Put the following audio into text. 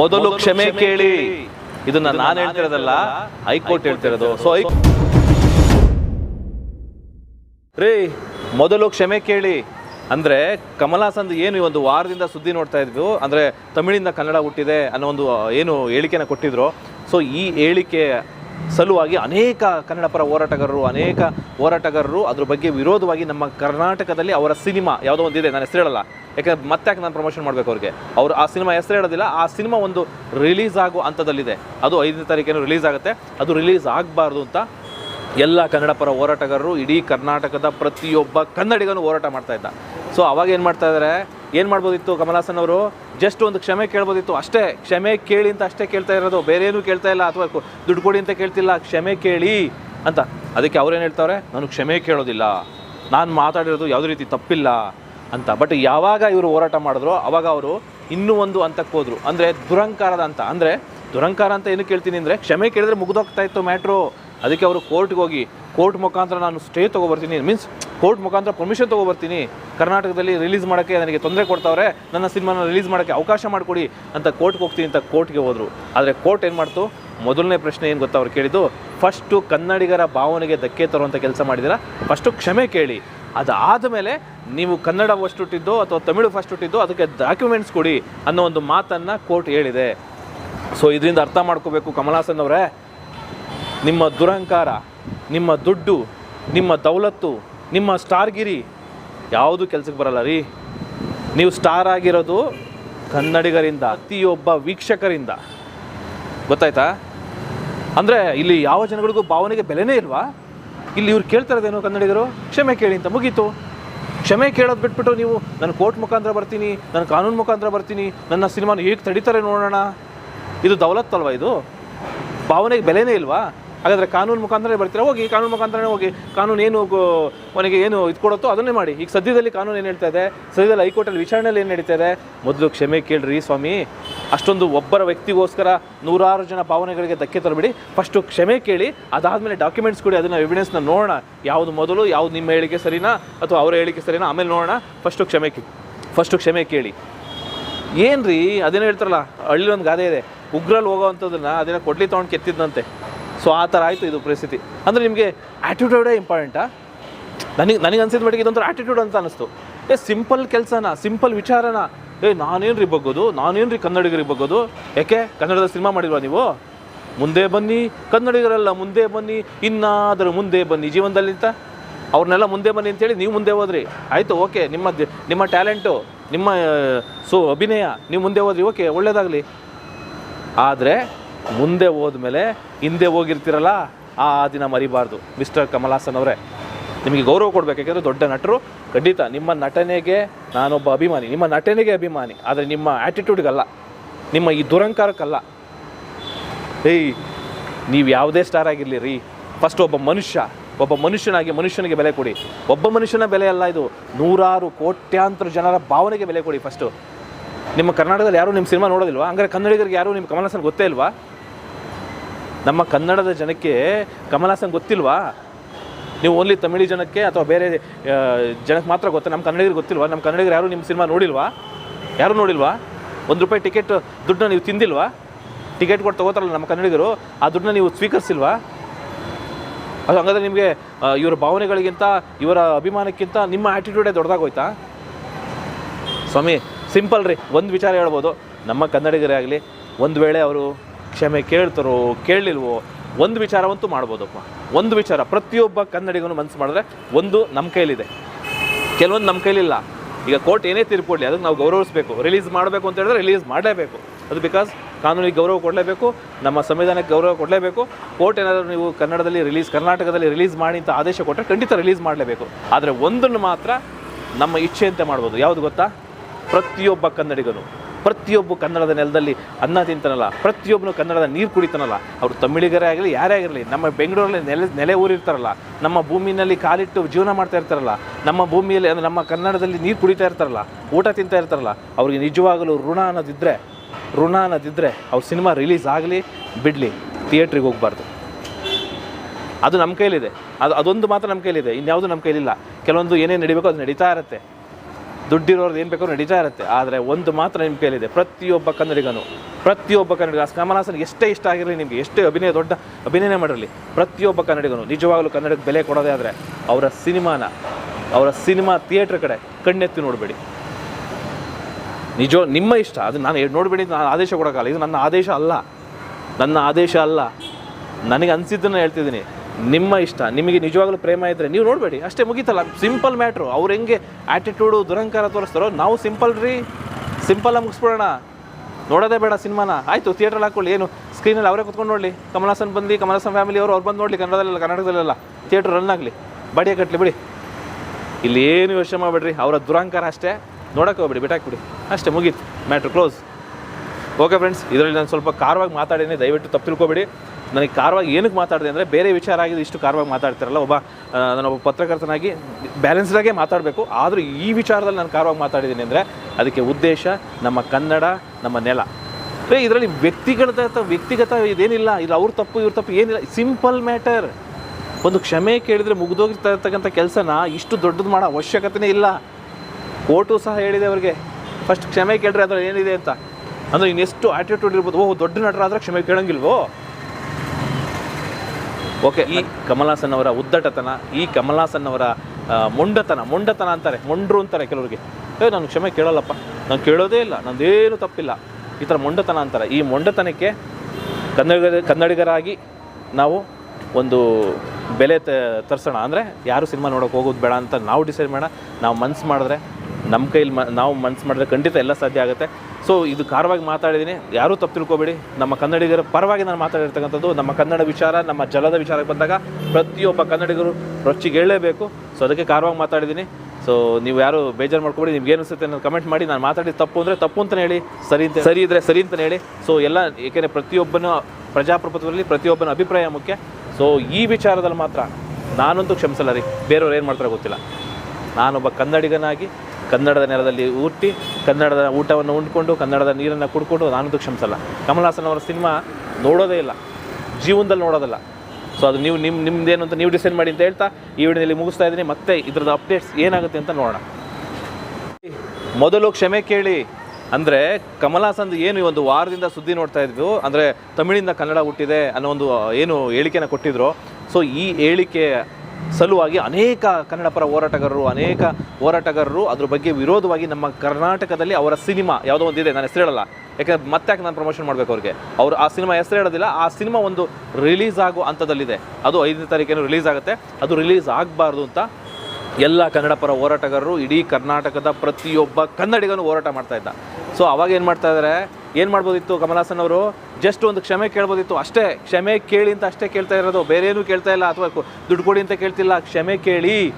ಮೊದಲು ಕ್ಷಮೆ ಕೇಳಿ. ಇದನ್ನ ನಾನು ಹೇಳ್ತಿರೋದಲ್ಲ ಹೈಕೋರ್ಟ್ ಹೇಳ್ತಿರೋದು. ಸೊ ಹೈ ರೀ ಮೊದಲು ಕ್ಷಮೆ ಕೇಳಿ. ಅಂದ್ರೆ ಕಮಲಾಸಂದ್ ಏನು ಈ ಒಂದು ವಾರದಿಂದ ಸುದ್ದಿ ನೋಡ್ತಾ ಇದ್ವಿ? ಅಂದ್ರೆ ತಮಿಳಿಂದ ಕನ್ನಡ ಹುಟ್ಟಿದೆ ಅನ್ನೋ ಒಂದು ಏನು ಹೇಳಿಕೆನ ಕೊಟ್ಟಿದ್ರು. ಸೊ ಈ ಹೇಳಿಕೆ ಸಲುವಾಗಿ ಅನೇಕ ಕನ್ನಡ ಪರ ಹೋರಾಟಗಾರರು ಅನೇಕ ಹೋರಾಟಗಾರರು ಅದ್ರ ಬಗ್ಗೆ ವಿರೋಧವಾಗಿ ನಮ್ಮ ಕರ್ನಾಟಕದಲ್ಲಿ ಅವರ ಸಿನಿಮಾ ಯಾವುದೋ ಒಂದಿದೆ ನಾನು ಹೆಸರು ಹೇಳಲ್ಲ. ಯಾಕಂದ್ರೆ ಮತ್ತೆ ಯಾಕೆ ನಾನು ಪ್ರಮೋಷನ್ ಮಾಡಬೇಕು ಅವ್ರಿಗೆ? ಅವ್ರು ಆ ಸಿನಿಮಾ ಹೆಸರು ಹೇಳೋದಿಲ್ಲ, ಆ ಸಿನಿಮಾ ಒಂದು ರಿಲೀಸ್ ಆಗೋ ಹಂತದಲ್ಲಿದೆ. ಅದು ಐದನೇ ತಾರೀಕೇನು ರಿಲೀಸ್ ಆಗುತ್ತೆ. ಅದು ರಿಲೀಸ್ ಆಗಬಾರ್ದು ಅಂತ ಎಲ್ಲ ಕನ್ನಡ ಪರ ಹೋರಾಟಗಾರರು ಇಡೀ ಕರ್ನಾಟಕದ ಪ್ರತಿಯೊಬ್ಬ ಕನ್ನಡಿಗನು ಹೋರಾಟ ಮಾಡ್ತಾ ಇದ್ದ. ಸೊ ಅವಾಗ ಏನು ಮಾಡ್ತಾ ಇದ್ದಾರೆ ಏನು ಮಾಡ್ಬೋದಿತ್ತು ಕಮಲಾಸನ್ ಅವರು? ಜಸ್ಟ್ ಒಂದು ಕ್ಷಮೆ ಕೇಳ್ಬೋದಿತ್ತು. ಅಷ್ಟೇ, ಕ್ಷಮೆ ಕೇಳಿ ಅಂತ ಅಷ್ಟೇ ಕೇಳ್ತಾ ಇರೋದು. ಬೇರೆ ಏನೂ ಕೇಳ್ತಾ ಇಲ್ಲ. ಅಥವಾ ದುಡ್ಡು ಕೊಡಿ ಅಂತ ಕೇಳ್ತಿಲ್ಲ. ಕ್ಷಮೆ ಕೇಳಿ ಅಂತ. ಅದಕ್ಕೆ ಅವ್ರೇನು ಹೇಳ್ತಾವ್ರೆ? ನಾನು ಕ್ಷಮೆ ಕೇಳೋದಿಲ್ಲ. ನಾನು ಮಾತಾಡಿರೋದು ಯಾವುದೇ ರೀತಿ ತಪ್ಪಿಲ್ಲ. ಅಂತ. ಬಟ್ ಯಾವಾಗ ಇವರು ಹೋರಾಟ ಮಾಡಿದ್ರು ಅವಾಗ ಅವರು ಇನ್ನೂ ಒಂದು ಹಂತಕ್ಕೆ ಹೋದರು. ಅಂದರೆ ದುರಂಕಾರದ ಅಂತ ಅಂದರೆ ದುರಂಕಾರ ಅಂತ ಏನು ಕೇಳ್ತೀನಿ ಅಂದರೆ ಕ್ಷಮೆ ಕೇಳಿದ್ರೆ ಮುಗಿದೋಗ್ತಾ ಇತ್ತು ಮ್ಯಾಟ್ರು. ಅದಕ್ಕೆ ಅವರು ಕೋರ್ಟ್ಗೆ ಹೋಗಿ, ಕೋರ್ಟ್ ಮುಖಾಂತರ ನಾನು ಸ್ಟೇ ತೊಗೊಬರ್ತೀನಿ. ಮೀನ್ಸ್ ಕೋರ್ಟ್ ಮುಖಾಂತರ ಪರ್ಮಿಷನ್ ತೊಗೊಬರ್ತೀನಿ. ಕರ್ನಾಟಕದಲ್ಲಿ ರಿಲೀಸ್ ಮಾಡೋಕ್ಕೆ ನನಗೆ ತೊಂದರೆ ಕೊಡ್ತಾವ್ರೆ. ನನ್ನ ಸಿನಿಮಾನ ರಿಲೀಸ್ ಮಾಡೋಕ್ಕೆ ಅವಕಾಶ ಮಾಡಿಕೊಡಿ ಅಂತ ಕೋರ್ಟ್ಗೆ ಹೋಗ್ತೀನಿ ಅಂತ ಕೋರ್ಟ್ಗೆ ಹೋದರು. ಆದರೆ ಕೋರ್ಟ್ ಏನು ಮಾಡ್ತು? ಮೊದಲನೇ ಪ್ರಶ್ನೆ ಏನು ಗೊತ್ತಾ ಅವ್ರು ಕೇಳಿದ್ದು? ಫಸ್ಟು ಕನ್ನಡಿಗರ ಭಾವನೆಗೆ ಧಕ್ಕೆ ತರುವಂಥ ಕೆಲಸ ಮಾಡಿದ್ದೀರಾ? ಫಸ್ಟು ಕ್ಷಮೆ ಕೇಳಿ. ಅದಾದ ಮೇಲೆ ನೀವು ಕನ್ನಡ ಫಸ್ಟ್ ಹುಟ್ಟಿದ್ದು ಅಥವಾ ತಮಿಳು ಫಸ್ಟ್ ಹುಟ್ಟಿದ್ದು ಅದಕ್ಕೆ ಡಾಕ್ಯುಮೆಂಟ್ಸ್ ಕೊಡಿ ಅನ್ನೋ ಒಂದು ಮಾತನ್ನು ಕೋರ್ಟ್ ಹೇಳಿದೆ. ಸೊ ಇದರಿಂದ ಅರ್ಥ ಮಾಡ್ಕೋಬೇಕು ಕಮಲಾಸನ್ ಅವರೇ. ನಿಮ್ಮ ದುರಹಂಕಾರ, ನಿಮ್ಮ ದುಡ್ಡು, ನಿಮ್ಮ ದೌಲತ್ತು, ನಿಮ್ಮ ಸ್ಟಾರ್ಗಿರಿ ಯಾವುದು ಕೆಲಸಕ್ಕೆ ಬರಲ್ಲ ರೀ. ನೀವು ಸ್ಟಾರ್ ಆಗಿರೋದು ಕನ್ನಡಿಗರಿಂದ ಪ್ರತಿಯೊಬ್ಬ ವೀಕ್ಷಕರಿಂದ. ಗೊತ್ತಾಯ್ತಾ? ಅಂದರೆ ಇಲ್ಲಿ ಯಾವ ಜನಗಳಿಗೂ ಭಾವನೆಗೆ ಬೆಲೆನೇ ಇಲ್ವಾ? ಇಲ್ಲಿ ಇವ್ರು ಕೇಳ್ತಾ ಇರೋದೇನೋ ಕನ್ನಡಿಗರು? ಕ್ಷಮೆ ಕೇಳಿ ಅಂತ ಮುಗೀತು. ಕ್ಷಮೆ ಕೇಳೋದು ಬಿಟ್ಬಿಟ್ಟು ನೀವು ನಾನು ಕೋರ್ಟ್ ಮುಖಾಂತರ ಬರ್ತೀನಿ ನಾನು ಕಾನೂನು ಮುಖಾಂತರ ಬರ್ತೀನಿ, ನನ್ನ ಸಿನಿಮಾನ ಹೇಗೆ ತಡೀತಾರೆ ನೋಡೋಣ? ಇದು ದೌಲತ್ತಲ್ವಾ ಇದು? ಭಾವನೆಗೆ ಬೆಲೆನೇ ಇಲ್ವಾ? ಹಾಗಾದರೆ ಕಾನೂನು ಮುಖಾಂತರ ಬರ್ತೀರಾ? ಹೋಗಿ, ಕಾನೂನು ಮುಖಾಂತರನೇ ಹೋಗಿ, ಕಾನೂನು ಏನು ಮನೆಗೆ ಏನು ಇದು ಕೊಡುತ್ತೋ ಅದನ್ನೇ ಮಾಡಿ. ಈಗ ಸದ್ಯದಲ್ಲಿ ಕಾನೂನು ಏನು ಹೇಳ್ತಾ ಇದೆ? ಸದ್ಯದಲ್ಲಿ ಹೈಕೋರ್ಟಲ್ಲಿ ವಿಚಾರಣೆಯಲ್ಲಿ ಏನು ನಡೀತಾ ಇದೆ? ಮೊದಲು ಕ್ಷಮೆ ಕೇಳ್ರಿ ಸ್ವಾಮಿ. ಅಷ್ಟೊಂದು ಒಬ್ಬರ ವ್ಯಕ್ತಿಗೋಸ್ಕರ ನೂರಾರು ಜನ ಭಾವನೆಗಳಿಗೆ ಧಕ್ಕೆ ತರಬೇಡಿ. ಫಸ್ಟು ಕ್ಷಮೆ ಕೇಳಿ, ಅದಾದಮೇಲೆ ಡಾಕ್ಯುಮೆಂಟ್ಸ್ ಕೊಡಿ, ಅದನ್ನು ಎವಿಡೆನ್ಸ್ನ ನೋಡೋಣ. ಯಾವುದು ಮೊದಲು, ಯಾವುದು ನಿಮ್ಮ ಹೇಳಿಕೆ ಸರಿನಾ, ಅಥವಾ ಅವರ ಹೇಳಿಕೆ ಸರಿನಾ, ಆಮೇಲೆ ನೋಡೋಣ. ಫಸ್ಟು ಕ್ಷಮೆ ಕೇಳಿ ಫಸ್ಟು ಕ್ಷಮೆ ಕೇಳಿ. ಏನು ರೀ ಅದೇನೋ ಹೇಳ್ತಾರಲ್ಲ ಹಳ್ಳಿ ಒಂದು ಗಾದೆ ಇದೆ. ಉಗ್ರಲ್ಲಿ ಹೋಗೋವಂಥದ್ದನ್ನು ಅದನ್ನ ಕೊಡ್ಲಿ ತೊಗೊಂಡು ಕೆತ್ತಿದ್ದಂತೆ ಸೊ ಆ ಥರ ಆಯಿತು ಇದು ಪರಿಸ್ಥಿತಿ. ಅಂದರೆ ನಿಮಗೆ ಆ್ಯಟಿಟ್ಯೂಡೇ ಇಂಪಾರ್ಟೆಂಟಾ ನನಗೆ ನನಗೆ ಅನ್ಸಿದ ಮಟ್ಟಿಗೆ ಇದೊಂಥರ ಆ್ಯಟಿಟ್ಯೂಡ್ ಅಂತ ಅನಿಸ್ತು. ಏ ಸಿಂಪಲ್ ಕೆಲಸನ ಸಿಂಪಲ್ ವಿಚಾರನ? ಏ, ನಾನೇನ್ರಿ ಬಗ್ಗೋದು? ನಾನೇನ್ರಿ ಕನ್ನಡಿಗರಿಗೆ ಬಗ್ಗೋದು? ಯಾಕೆ ಕನ್ನಡದ ಸಿನಿಮಾ ಮಾಡಿಲ್ವಾ ನೀವು? ಮುಂದೆ ಬನ್ನಿ, ಕನ್ನಡಿಗರೆಲ್ಲ, ಮುಂದೆ ಬನ್ನಿ, ಇನ್ನಾದರೂ ಮುಂದೆ ಬನ್ನಿ ಜೀವನದಲ್ಲಿ ಅಂತ? ಅವ್ರನ್ನೆಲ್ಲ ಮುಂದೆ ಬನ್ನಿ ಅಂತೇಳಿ ನೀವು ಮುಂದೆ ಹೋದ್ರಿ. ಆಯಿತು, ಓಕೆ. ನಿಮ್ಮ ನಿಮ್ಮ ಟ್ಯಾಲೆಂಟು, ನಿಮ್ಮ, ಸೊ, ಅಭಿನಯ, ನೀವು ಮುಂದೆ ಹೋದ್ರಿ, ಓಕೆ ಒಳ್ಳೆಯದಾಗಲಿ ಆದರೆ ಮುಂದೆ ಹೋದ್ಮೇಲೆ ಹಿಂದೆ ಹೋಗಿರ್ತೀರಲ್ಲ, ಆ ದಿನ ಮರಿಬಾರ್ದು. ಮಿಸ್ಟರ್ ಕಮಲಾಸನ್ ಅವರೇ, ನಿಮಗೆ ಗೌರವ ಕೊಡಬೇಕು. ಯಾಕೆಂದರೆ ದೊಡ್ಡ ನಟರು, ಖಂಡಿತ ನಿಮ್ಮ ನಟನೆಗೆ ನಾನೊಬ್ಬ ಅಭಿಮಾನಿ. ನಿಮ್ಮ ನಟನೆಗೆ ಅಭಿಮಾನಿ. ಆದರೆ ನಿಮ್ಮ ಆ್ಯಟಿಟ್ಯೂಡ್ಗಲ್ಲ ನಿಮ್ಮ ಈ ದುರಂಕಾರಕ್ಕಲ್ಲ. ಏಯ್, ನೀವು ಯಾವುದೇ ಸ್ಟಾರ್ ಆಗಿರಲಿ ರೀ. ಫಸ್ಟ್ ಒಬ್ಬ ಮನುಷ್ಯ, ಒಬ್ಬ ಮನುಷ್ಯನಾಗಿ ಮನುಷ್ಯನಿಗೆ ಬೆಲೆ ಕೊಡಿ. ಒಬ್ಬ ಮನುಷ್ಯನ ಬೆಲೆ ಅಲ್ಲ ಇದು. ನೂರಾರು ಕೋಟ್ಯಾಂತರ ಜನರ ಭಾವನೆಗೆ ಬೆಲೆ ಕೊಡಿ ಫಸ್ಟು ನಿಮ್ಮ ಕರ್ನಾಟಕದಲ್ಲಿ ಯಾರೂ ನಿಮ್ಮ ಸಿನಿಮಾ ನೋಡೋದಿಲ್ವಾ? ಹಂಗಾರೆ ಕನ್ನಡಿಗರಿಗೆ ಯಾರೂ ನಿಮ್ಮ ಕಮಲಾಸನ್ ಗೊತ್ತೇ ಇಲ್ವಾ? ನಮ್ಮ ಕನ್ನಡದ ಜನಕ್ಕೆ ಕಮಲ್ ಹಾಸನ್ ಗೊತ್ತಿಲ್ವಾ? ನೀವು ಓನ್ಲಿ ತಮಿಳಿ ಜನಕ್ಕೆ ಅಥವಾ ಬೇರೆ ಜನಕ್ಕೆ ಮಾತ್ರ ಗೊತ್ತಾ, ನಮ್ಮ ಕನ್ನಡಿಗರಿಗೆ ಗೊತ್ತಿಲ್ವಾ? ನಮ್ಮ ಕನ್ನಡಿಗರು ಯಾರು ನಿಮ್ಮ ಸಿನಿಮಾ ನೋಡಿಲ್ವಾ? ಯಾರು ನೋಡಿಲ್ವಾ? ಒಂದು ರೂಪಾಯಿ ಟಿಕೆಟ್ ದುಡ್ಡನ್ನ ನೀವು ತಿಂದಿಲ್ವಾ? ಟಿಕೆಟ್ ಕೊಟ್ಟು ತೊಗೋತಾರಲ್ಲ ನಮ್ಮ ಕನ್ನಡಿಗರು, ಆ ದುಡ್ಡನ್ನ ನೀವು ಸ್ವೀಕರಿಸಿಲ್ವಾ? ಅದು ಹಂಗಾದ್ರೆ ನಿಮಗೆ ಇವರ ಭಾವನೆಗಳಿಗಿಂತ, ಇವರ ಅಭಿಮಾನಕ್ಕಿಂತ ನಿಮ್ಮ ಆ್ಯಟಿಟ್ಯೂಡೇ ದೊಡ್ಡದಾಗೋಯ್ತಾ? ಸ್ವಾಮಿ ಸಿಂಪಲ್ ರೀ, ಒಂದು ವಿಚಾರ ಹೇಳ್ಬೋದು. ನಮ್ಮ ಕನ್ನಡಿಗರೇ ಆಗಲಿ, ಒಂದು ವೇಳೆ ಅವರು ಕ್ಷಮೆ ಕೇಳ್ತಾರೋ, ಕೇಳಲಿಲ್ವೋ, ಒಂದು ವಿಚಾರವಂತೂ ಮಾಡ್ಬೋದಪ್ಪ. ಒಂದು ವಿಚಾರ, ಪ್ರತಿಯೊಬ್ಬ ಕನ್ನಡಿಗನು ಮನಸ್ಸು ಮಾಡಿದ್ರೆ ಒಂದು ನಮ್ಮ ಕೈಲಿದೆ. ಕೆಲವೊಂದು ನಮ್ಮ ಕೈಲಿಲ್ಲ. ಈಗ ಕೋರ್ಟ್ ಏನೇ ತೀರ್ಪು ಕೊಡಲಿ, ಅದಕ್ಕೆ ನಾವು ಗೌರವಿಸಬೇಕು. ರಿಲೀಸ್ ಮಾಡಬೇಕು ಅಂತ ಹೇಳಿದ್ರೆ ರಿಲೀಸ್ ಮಾಡಲೇಬೇಕು. ಅದು ಬಿಕಾಸ್ ಕಾನೂನಿಗೆ ಗೌರವ ಕೊಡಲೇಬೇಕು, ನಮ್ಮ ಸಂವಿಧಾನಕ್ಕೆ ಗೌರವ ಕೊಡಲೇಬೇಕು. ಕೋರ್ಟ್ ಏನಾದರೂ ನೀವು ಕನ್ನಡದಲ್ಲಿ ರಿಲೀಸ್, ಕರ್ನಾಟಕದಲ್ಲಿ ರಿಲೀಸ್ ಮಾಡಿ ಅಂತ ಆದೇಶ ಕೊಟ್ಟರೆ ಖಂಡಿತ ರಿಲೀಸ್ ಮಾಡಲೇಬೇಕು. ಆದರೆ ಒಂದನ್ನು ಮಾತ್ರ ನಮ್ಮ ಇಚ್ಛೆಯಂತೆ ಮಾಡ್ಬೋದು. ಯಾವುದು ಗೊತ್ತಾ? ಪ್ರತಿಯೊಬ್ಬ ಕನ್ನಡಿಗನು. ಪ್ರತಿಯೊಬ್ಬ ಕನ್ನಡದ ನೆಲದಲ್ಲಿ ಅನ್ನ ತಿಂತಾನಲ್ಲ, ಪ್ರತಿಯೊಬ್ಬನು ಕನ್ನಡದ ನೀರು ಕುಡಿತಾನಲ್ಲ, ಅವರು ತಮಿಳಿಗರೇ ಆಗಲಿ, ಯಾರೇ ಆಗಿರಲಿ, ನಮ್ಮ ಬೆಂಗಳೂರಲ್ಲಿ ನೆಲೆ ನೆಲೆ ಊರಿರ್ತಾರಲ್ಲ, ನಮ್ಮ ಭೂಮಿನಲ್ಲಿ ಕಾಲಿಟ್ಟು ಜೀವನ ಮಾಡ್ತಾ ಇರ್ತಾರಲ್ಲ, ನಮ್ಮ ಭೂಮಿಯಲ್ಲಿ ಅಂದರೆ ನಮ್ಮ ಕನ್ನಡದಲ್ಲಿ ನೀರು ಕುಡಿತಾ ಇರ್ತಾರಲ್ಲ, ಊಟ ತಿಂತಾ ಇರ್ತಾರಲ್ಲ, ಅವ್ರಿಗೆ ನಿಜವಾಗಲೂ ಋಣ ಅನ್ನೋದಿದ್ದರೆ ಋಣ ಅನ್ನೋದಿದ್ದರೆ ಅವ್ರ ಸಿನಿಮಾ ರಿಲೀಸ್ ಆಗಲಿ, ಬಿಡಲಿ ಥಿಯೇಟ್ರಿಗೆ ಹೋಗ್ಬಾರ್ದು. ಅದು ನಮ್ಮ ಕೈಲಿದೆ. ಅದು, ಅದೊಂದು ಮಾತ್ರ ನಮ್ಮ ಕೈಲಿದೆ. ಇನ್ಯಾವುದು ನಮ್ಮ ಕೈಲಿಲ್ಲ. ಕೆಲವೊಂದು ಏನೇ ನಡಿಬೇಕೋ ಅದು ನಡೀತಾ ಇರುತ್ತೆ. ದುಡ್ಡಿರೋರ್ದು ಏನು ಬೇಕಾದ್ರೂ ನಡೀತಾ ಇರುತ್ತೆ. ಆದರೆ ಒಂದು ಮಾತ್ರ ನಿಮ್ಮ ಕೈಲಿದೆ. ಪ್ರತಿಯೊಬ್ಬ ಕನ್ನಡಿಗನು, ಪ್ರತಿಯೊಬ್ಬ ಕನ್ನಡಿಗ ಕಮಲ್ ಹಾಸನ್ ಎಷ್ಟೇ ಇಷ್ಟ ಆಗಿರಲಿ, ನಿಮಗೆ ಎಷ್ಟೇ ಅಭಿನಯ, ದೊಡ್ಡ ಅಭಿನಯ ಮಾಡಿರಲಿ, ಪ್ರತಿಯೊಬ್ಬ ಕನ್ನಡಿಗನು, ನಿಜವಾಗಲೂ ಕನ್ನಡಕ್ಕೆ ಬೆಲೆ ಕೊಡೋದೇ ಆದರೆ ಅವರ ಸಿನಿಮಾನ, ಅವರ ಸಿನಿಮಾ ಥಿಯೇಟ್ರ್ ಕಡೆ ಕಣ್ಣೆತ್ತಿ ನೋಡಬೇಡಿ. ನಿಜ, ನಿಮ್ಮ ಇಷ್ಟ. ಅದು ನಾನು ನೋಡಬೇಡಿ ನಾನು ಆದೇಶ ಕೊಡೋಕ್ಕಲ್ಲ ಇದು ನನ್ನ ಆದೇಶ ಅಲ್ಲ. ನನ್ನ ಆದೇಶ ಅಲ್ಲ. ನನಗೆ ಅನಿಸಿದ್ದನ್ನು ಹೇಳ್ತಿದ್ದೀನಿ. ನಿಮ್ಮ ಇಷ್ಟ, ನಿಮಗೆ ನಿಜವಾಗ್ಲೂ ಪ್ರೇಮ ಇದ್ದರೆ ನೀವು ನೋಡಬೇಡಿ. ಅಷ್ಟೇ ಮುಗೀತಲ್ಲ ಸಿಂಪಲ್ ಮ್ಯಾಟ್ರು ಅವ್ರು ಹೆಂಗೆ ಆ್ಯಟಿಟ್ಯೂಡು ದುರಂಕಾರ ತೋರಿಸ್ತಾರೋ, ನಾವು ಸಿಂಪಲ್ ರೀ. ಸಿಂಪಲ್ಲಾಗಿ ಮುಗಿಸ್ಬಿಡೋಣ. ನೋಡೋದೇ ಬೇಡ ಸಿನಿಮಾನ. ಆಯಿತು ಥಿಯೇಟ್ರಲ್ಲಿ ಹಾಕೊಳ್ಳಿ. ಏನು ಸ್ಕ್ರೀನಲ್ಲಿ ಅವರೇ ಕುತ್ಕೊಂಡು ನೋಡಲಿ. ಕಮಲ್ ಹಾಸನ್ ಬಂದು, ಕಮಲ್ ಹಾಸನ್ ಫ್ಯಾಮಿಲಿ ಅವರು, ಅವ್ರು ಬಂದು ನೋಡಲಿ. ಕನ್ನಡದಲ್ಲೆಲ್ಲ ಕನ್ನಡದಲ್ಲೆಲ್ಲ ಥಿಯೇಟ್ರ್ ರನ್ ಆಗಲಿ. ಬಡಿಯ ಕಟ್ಟಲಿ ಬಿಡಿ. ಇಲ್ಲಿ ಏನು ಯೋಚನೆ ಮಾಡಬೇಡ್ರಿ. ಅವರ ದುರಂಕಾರ ಅಷ್ಟೇ. ನೋಡೋಕೆ ಹೋಗ್ಬಿಡಿ ಬಿಟ್ಟಾಕ್ಬಿಡಿ ಅಷ್ಟೇ, ಮುಗೀತು. ಮ್ಯಾಟ್ರ್ ಕ್ಲೋಸ್ ಓಕೆ ಫ್ರೆಂಡ್ಸ್ ಇದರಲ್ಲಿ ನಾನು ಸ್ವಲ್ಪ ಕಾರವಾಗಿ ಮಾತಾಡಿದ್ದೀನಿ ದಯವಿಟ್ಟು ತಪ್ಪು ತಿಳ್ಕೊಬೇಡಿ ನನಗೆ ಕಾರವಾಗಿ ಏನಕ್ಕೆ ಮಾತಾಡಿದೆ ಅಂದರೆ ಬೇರೆ ವಿಚಾರ ಆಗಿದೆ, ಇಷ್ಟು ಕಾರವಾಗಿ ಮಾತಾಡ್ತಿರಲ್ಲ, ಒಬ್ಬ ನಾನು ನಾನೊಬ್ಬ ಪತ್ರಕರ್ತನಾಗಿ ಬ್ಯಾಲೆನ್ಸ್ಡಾಗೆ ಮಾತಾಡಬೇಕು. ಆದರೂ ಈ ವಿಚಾರದಲ್ಲಿ ನಾನು ಕಾರವಾಗಿ ಮಾತಾಡಿದ್ದೀನಿ ಅಂದರೆ ಅದಕ್ಕೆ ಉದ್ದೇಶ ನಮ್ಮ ಕನ್ನಡ, ನಮ್ಮ ನೆಲ. ರೇ ಇದರಲ್ಲಿ ವ್ಯಕ್ತಿಗತ ವ್ಯಕ್ತಿಗತ ಇದೇನಿಲ್ಲ, ಇದು ಅವ್ರ ತಪ್ಪು, ಇವ್ರ ತಪ್ಪು ಏನಿಲ್ಲ. ಸಿಂಪಲ್ ಮ್ಯಾಟರ್ ಒಂದು ಕ್ಷಮೆ ಕೇಳಿದರೆ ಮುಗಿದೋಗಿರ್ತಕ್ಕಂಥ ಕೆಲಸನ ಇಷ್ಟು ದೊಡ್ಡದು ಮಾಡೋ ಅವಶ್ಯಕತೆನೇ ಇಲ್ಲ. ಕೋರ್ಟು ಸಹ ಹೇಳಿದೆ ಅವ್ರಿಗೆ. ಫಸ್ಟ್ ಕ್ಷಮೆ ಕೇಳಿದ್ರೆ ಅದ್ರಲ್ಲಿ ಏನಿದೆ ಅಂತ. ಅಂದರೆ ಇನ್ನೆಷ್ಟು ಆ್ಯಟಿಟ್ಯೂಡ್ ಇರ್ಬೋದು. ಓಹ್, ದೊಡ್ಡ ನಟರಾದ್ರೆ ಕ್ಷಮೆ ಕೇಳಂಗಿಲ್ವೋ? ಓಕೆ ಈ ಕಮಲಾಸನ್ ಅವರ ಉದ್ದಟತನ ಈ ಕಮಲಾಸನ್ ಅವರ ಮೊಂಡತನ ಮೊಂಡತನ ಅಂತಾರೆ ಮೊಂಡ್ರು ಅಂತಾರೆ ಕೆಲವರಿಗೆ. ಏ ನಾನು ಕ್ಷಮೆ ಕೇಳಲ್ಲಪ್ಪ. ನಾನು ಕೇಳೋದೇ ಇಲ್ಲ ನಂದೇನು ತಪ್ಪಿಲ್ಲ. ಈ ಥರ ಮೊಂಡತನ ಅಂತಾರೆ. ಈ ಮೊಂಡತನಕ್ಕೆ ಕನ್ನಡಿಗರ ಕನ್ನಡಿಗರಾಗಿ ನಾವು ಒಂದು ಬೆಲೆ ತ ತರಿಸೋಣ. ಅಂದರೆ ಯಾರು ಸಿನಿಮಾ ನೋಡೋಕೆ ಹೋಗೋದು ಬೇಡ ಅಂತ ನಾವು ಡಿಸೈಡ್ ಮಾಡೋಣ. ನಾವು ಮನ್ಸು ಮಾಡಿದ್ರೆ ನಮ್ಮ ಕೈಲಿ ಮ, ನಾವು ಮನ್ಸು ಮಾಡಿದ್ರೆ ಖಂಡಿತ ಎಲ್ಲ ಸಾಧ್ಯ ಆಗುತ್ತೆ. ಸೊ ಇದು ಖಾರವಾಗಿ ಮಾತಾಡಿದ್ದೀನಿ ಯಾರೂ ತಪ್ಪು ತಿಳ್ಕೊಬೇಡಿ. ನಮ್ಮ ಕನ್ನಡಿಗರ, ಪರವಾಗಿ ನಾನು ಮಾತಾಡಿರ್ತಕ್ಕಂಥದ್ದು, ನಮ್ಮ ಕನ್ನಡ ವಿಚಾರ, ನಮ್ಮ ಜಲದ ವಿಚಾರಕ್ಕೆ ಬಂದಾಗ ಪ್ರತಿಯೊಬ್ಬ ಕನ್ನಡಿಗರು ರೊಚ್ಚಿಗೆ ಹೇಳಲೇಬೇಕು. ಸೊ ಅದಕ್ಕೆ ಖಾರವಾಗಿ ಮಾತಾಡಿದ್ದೀನಿ ಸೊ ನೀವು ಯಾರು ಬೇಜಾರು ಮಾಡ್ಕೊಬೇಡಿ. ನಿಮ್ಗೆ ಏನು ಅನಿಸುತ್ತೆ ಅನ್ನೋದು ಕಮೆಂಟ್ ಮಾಡಿ. ನಾನು ಮಾತಾಡಿದ್ದು ತಪ್ಪು ಅಂದರೆ ತಪ್ಪು ಅಂತಲೇ ಹೇಳಿ. ಸರಿ ಅಂತ ಸರಿ ಇದ್ದರೆ ಸರಿ ಅಂತಲೇ ಹೇಳಿ. ಸೊ ಎಲ್ಲ ಏಕೆಂದರೆ ಪ್ರತಿಯೊಬ್ಬನ ಪ್ರಜಾಪ್ರಭುತ್ವದಲ್ಲಿ ಪ್ರತಿಯೊಬ್ಬನ ಅಭಿಪ್ರಾಯ ಮುಖ್ಯ. ಸೊ ಈ ವಿಚಾರದಲ್ಲಿ ಮಾತ್ರ ನಾನಂತೂ ಕ್ಷಮಿಸಲ್ಲ ರೀ. ಬೇರೆಯವ್ರು ಏನು ಮಾಡ್ತಾರೆ ಗೊತ್ತಿಲ್ಲ. ನಾನೊಬ್ಬ ಕನ್ನಡಿಗನಾಗಿ ಕನ್ನಡದ ನೆಲದಲ್ಲಿ ಹುಟ್ಟಿ ಕನ್ನಡದ ಊಟವನ್ನು ಉಂಡ್ಕೊಂಡು, ಕನ್ನಡದ ನೀರನ್ನು ಕುಡ್ಕೊಂಡು ನಾನಂತೂ ಕ್ಷಮಿಸಲ್ಲ. ಕಮಲ್ ಅವರ ಸಿನಿಮಾ ನೋಡೋದೇ ಇಲ್ಲ. ಜೀವನದಲ್ಲಿ ನೋಡೋದಲ್ಲ. ಸೊ ಅದು ನೀವು ನಿಮ್ಮ ನಿಮ್ಮದೇನು ಅಂತ ನೀವು ಡಿಸೈಡ್ ಮಾಡಿ ಅಂತ ಹೇಳ್ತಾ, ಈ ವಿಡಿಯೋದಲ್ಲಿ ಮುಗಿಸ್ತಾ ಇದ್ದೀನಿ. ಮತ್ತೆ ಇದ್ರದ್ದು ಅಪ್ಡೇಟ್ಸ್ ಏನಾಗುತ್ತೆ ಅಂತ ನೋಡೋಣ. ಮೊದಲು ಕ್ಷಮೆ ಕೇಳಿ. ಅಂದರೆ ಕಮಲ್ ಹಾಸನ್ ಏನು ಈ ಒಂದು ವಾರದಿಂದ ಸುದ್ದಿ ನೋಡ್ತಾ ಇದ್ವು. ಅಂದರೆ, ತಮಿಳಿಂದ ಕನ್ನಡ ಹುಟ್ಟಿದೆ ಅನ್ನೋ ಒಂದು ಏನು ಹೇಳಿಕೆನ ಕೊಟ್ಟಿದ್ರು. ಸೊ ಈ ಹೇಳಿಕೆ ಸಲುವಾಗಿ ಅನೇಕ ಕನ್ನಡ ಪರ ಹೋರಾಟಗಾರರು, ಅನೇಕ ಹೋರಾಟಗಾರರು ಅದ್ರ ಬಗ್ಗೆ ವಿರೋಧವಾಗಿ ನಮ್ಮ ಕರ್ನಾಟಕದಲ್ಲಿ ಅವರ ಸಿನಿಮಾ ಯಾವುದೋ ಒಂದಿದೆ ನಾನು ಹೆಸರು ಹೇಳಲ್ಲ ಯಾಕಂದ್ರೆ ಮತ್ತೆ ಯಾಕೆ ನಾನು ಪ್ರಮೋಷನ್ ಮಾಡಬೇಕು ಅವ್ರಿಗೆ? ಅವರು ಆ ಸಿನಿಮಾ ಹೆಸರು ಹೇಳೋದಿಲ್ಲ, ಆ ಸಿನಿಮಾ ಒಂದು ರಿಲೀಸ್ ಆಗೋ ಹಂತದಲ್ಲಿದೆ. ಅದು ಐದನೇ ತಾರೀಕೇನು ರಿಲೀಸ್ ಆಗುತ್ತೆ. ಅದು ರಿಲೀಸ್ ಆಗಬಾರ್ದು ಅಂತ ಎಲ್ಲ ಕನ್ನಡ ಪರ ಹೋರಾಟಗಾರರು ಇಡೀ ಕರ್ನಾಟಕದ ಪ್ರತಿಯೊಬ್ಬ ಕನ್ನಡಿಗನು ಹೋರಾಟ ಮಾಡ್ತಾ ಇದ್ದ. ಸೊ ಅವಾಗ ಏನು ಮಾಡ್ತಾ ಇದ್ದಾರೆ ಏನು ಮಾಡ್ಬೋದಿತ್ತು ಕಮಲ್ ಅವರು? ಜಸ್ಟ್ ಒಂದು ಕ್ಷಮೆ ಕೇಳ್ಬೋದಿತ್ತು. ಅಷ್ಟೇ, ಕ್ಷಮೆ ಕೇಳಿ ಅಂತ ಅಷ್ಟೇ ಕೇಳ್ತಾ ಇರೋದು. ಬೇರೆ ಏನೂ ಕೇಳ್ತಾ ಇಲ್ಲ. ಅಥವಾ ದುಡ್ಡು ಕೊಡಿ ಅಂತ ಕೇಳ್ತಿಲ್ಲ. ಕ್ಷಮೆ ಕೇಳಿ.